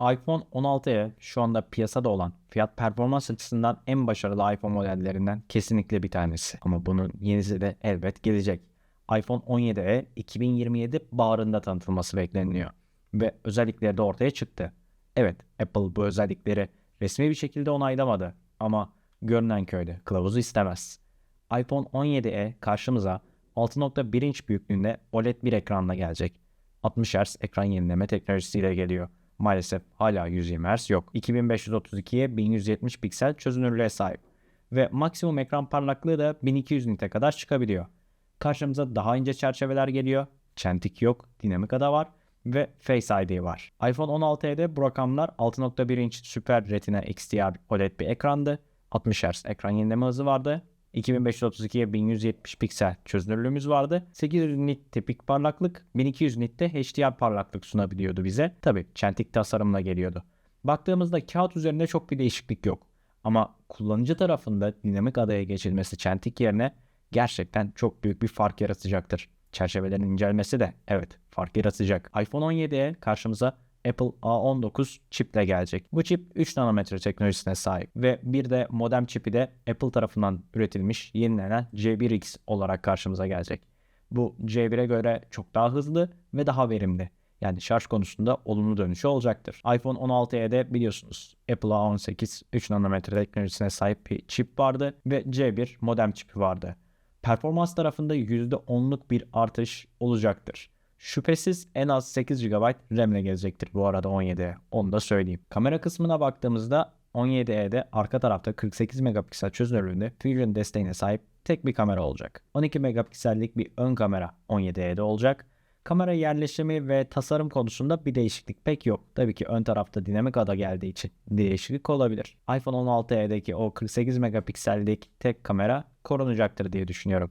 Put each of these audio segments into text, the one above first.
iPhone 16'ya şu anda piyasada olan fiyat performans açısından en başarılı iPhone modellerinden kesinlikle bir tanesi. Ama bunun yenisi de elbet gelecek. iPhone 17'e 2027 baharında tanıtılması bekleniyor. Ve özellikleri de ortaya çıktı. Evet Apple bu özellikleri resmi bir şekilde onaylamadı ama görünen köyde kılavuzu istemez. iPhone 17e karşımıza 6.1 inç büyüklüğünde OLED bir ekranla gelecek. 60 Hz ekran yenileme teknolojisiyle geliyor. Maalesef hala 120 Hz yok. 2532'ye 1170 piksel çözünürlüğe sahip. Ve maksimum ekran parlaklığı da 1200 nite kadar çıkabiliyor. Karşımıza daha ince çerçeveler geliyor. Çentik yok, dinamika var ve Face ID var. iPhone 16'de bu rakamlar 6.1 inç Super Retina XDR OLED bir ekrandı. 60 Hz ekran yenileme hızı vardı. 2532'ye 1170 piksel çözünürlüğümüz vardı. 800 nit tipik parlaklık, 1200 nit de HDR parlaklık sunabiliyordu bize. Tabi çentik tasarımla geliyordu. Baktığımızda kağıt üzerinde çok bir değişiklik yok. Ama kullanıcı tarafında dinamik adaya geçilmesi çentik yerine gerçekten çok büyük bir fark yaratacaktır. Çerçevelerin incelmesi de evet fark yaratacak. iPhone 17'ye karşımıza Apple A19 çiple gelecek. Bu çip 3 nanometre teknolojisine sahip ve bir de modem çipi de Apple tarafından üretilmiş yenilenen C1X olarak karşımıza gelecek. Bu C1'e göre çok daha hızlı ve daha verimli. Yani şarj konusunda olumlu dönüşü olacaktır. iPhone 16'ya de biliyorsunuz Apple A18 3 nanometre teknolojisine sahip bir çip vardı ve C1 modem çipi vardı. Performans tarafında %10'luk bir artış olacaktır. Şüphesiz en az 8 GB RAM ile gelecektir bu arada 17'ye. Onu da söyleyeyim. Kamera kısmına baktığımızda 17E'de arka tarafta 48 megapiksel çözünürlüğünde Fusion desteğine sahip tek bir kamera olacak. 12 megapiksellik bir ön kamera 17E'de olacak. Kamera yerleşimi ve tasarım konusunda bir değişiklik pek yok. Tabii ki ön tarafta dinamik ada geldiği için değişiklik olabilir. iPhone 16e'deki o 48 megapiksellik tek kamera korunacaktır diye düşünüyorum.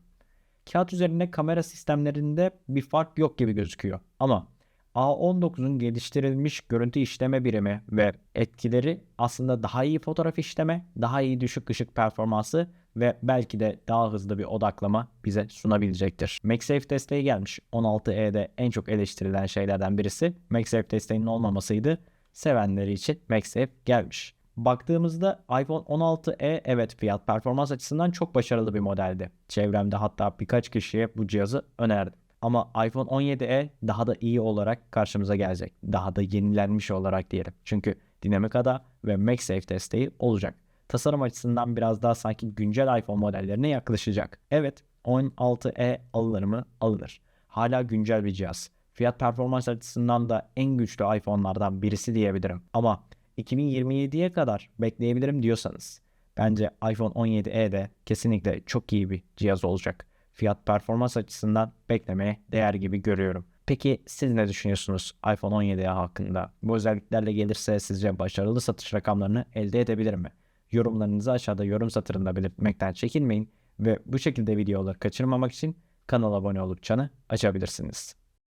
Kağıt üzerinde kamera sistemlerinde bir fark yok gibi gözüküyor. Ama A19'un geliştirilmiş görüntü işleme birimi ve etkileri aslında daha iyi fotoğraf işleme, daha iyi düşük ışık performansı ve belki de daha hızlı bir odaklama bize sunabilecektir. MagSafe desteği gelmiş. 16E'de en çok eleştirilen şeylerden birisi MagSafe desteğinin olmamasıydı. Sevenleri için MagSafe gelmiş. Baktığımızda iPhone 16e evet fiyat performans açısından çok başarılı bir modeldi. Çevremde hatta birkaç kişiye bu cihazı önerdim. Ama iPhone 17e daha da iyi olarak karşımıza gelecek. Daha da yenilenmiş olarak diyelim. Çünkü dinamik ada ve MagSafe desteği olacak. Tasarım açısından biraz daha sanki güncel iPhone modellerine yaklaşacak. Evet 16e alınır mı? Alınır. Hala güncel bir cihaz. Fiyat performans açısından da en güçlü iPhone'lardan birisi diyebilirim. Ama 2027'ye kadar bekleyebilirim diyorsanız bence iPhone 17e de kesinlikle çok iyi bir cihaz olacak. Fiyat performans açısından beklemeye değer gibi görüyorum. Peki siz ne düşünüyorsunuz iPhone 17 hakkında? Bu özelliklerle gelirse sizce başarılı satış rakamlarını elde edebilir mi? Yorumlarınızı aşağıda yorum satırında belirtmekten çekinmeyin ve bu şekilde videoları kaçırmamak için kanala abone olup çanı açabilirsiniz.